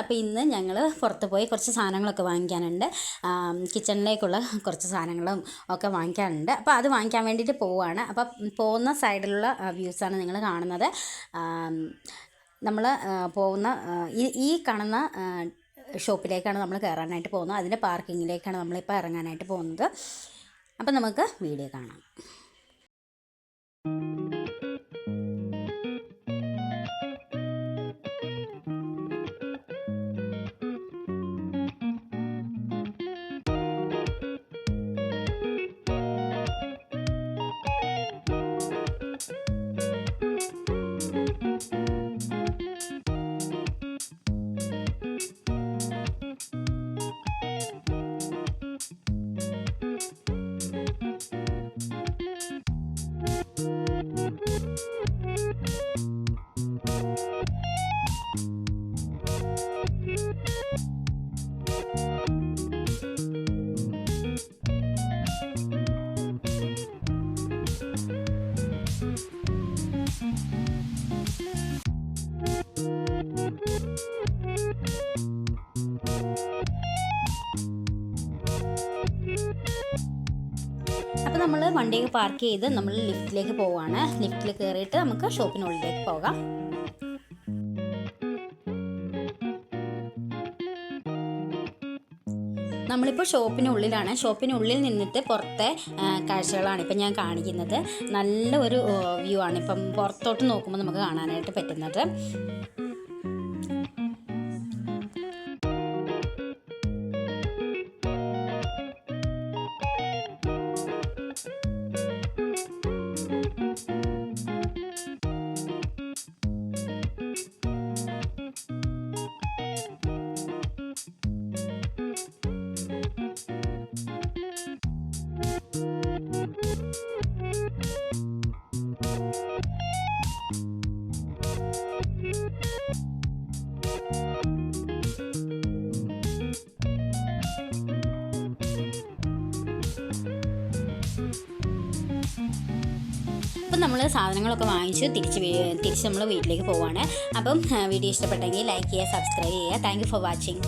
അപ്പോൾ ഇന്ന് ഞങ്ങൾ പുറത്ത് പോയി കുറച്ച് സാധനങ്ങളൊക്കെ വാങ്ങിക്കാനുണ്ട്. കിച്ചണിലേക്കുള്ള കുറച്ച് സാധനങ്ങളും ഒക്കെ വാങ്ങിക്കാനുണ്ട്. അപ്പോൾ അത് വാങ്ങിക്കാൻ വേണ്ടിയിട്ട് പോവുകയാണ് അപ്പോൾ പോകുന്ന സൈഡിലുള്ള വ്യൂസാണ് നിങ്ങൾ കാണുന്നത്. നമ്മൾ പോകുന്ന ഈ ഈ കാണുന്ന ഷോപ്പിലേക്കാണ് നമ്മൾ കയറാനായിട്ട് പോകുന്നത്. അതിന്റെ പാർക്കിങ്ങിലേക്കാണ് നമ്മളിപ്പോൾ ഇറങ്ങാനായിട്ട് പോകുന്നത്. അപ്പം നമുക്ക് വീഡിയോ കാണാം. അപ്പോൾ നമ്മൾ വണ്ടിയൊക്കെ പാർക്ക് ചെയ്ത് നമ്മൾ ലിഫ്റ്റിലേക്ക് പോവുകയാണ് ലിഫ്റ്റിൽ കയറിയിട്ട് നമുക്ക് ഷോപ്പിനുള്ളിലേക്ക് പോകാം. നമ്മളിപ്പോൾ ഷോപ്പിനുള്ളിലാണ്. ഷോപ്പിനുള്ളിൽ നിന്നിട്ട് പുറത്തെ കാഴ്ചകളാണ് ഇപ്പം ഞാൻ കാണിക്കുന്നത്. നല്ല ഒരു വ്യൂ ആണ്. ഇപ്പം പുറത്തോട്ട് നോക്കുമ്പോൾ നമുക്ക് കാണാനായിട്ട് പറ്റുന്നത്. അപ്പം നമ്മൾ സാധനങ്ങളൊക്കെ വാങ്ങിച്ചു തിരിച്ച് തിരിച്ച് നമ്മൾ വീട്ടിലേക്ക് പോവാണ്. അപ്പം വീഡിയോ ഇഷ്ടപ്പെട്ടെങ്കിൽ ലൈക്ക് ചെയ്യുക സബ്സ്ക്രൈബ് ചെയ്യുക. Thank for watching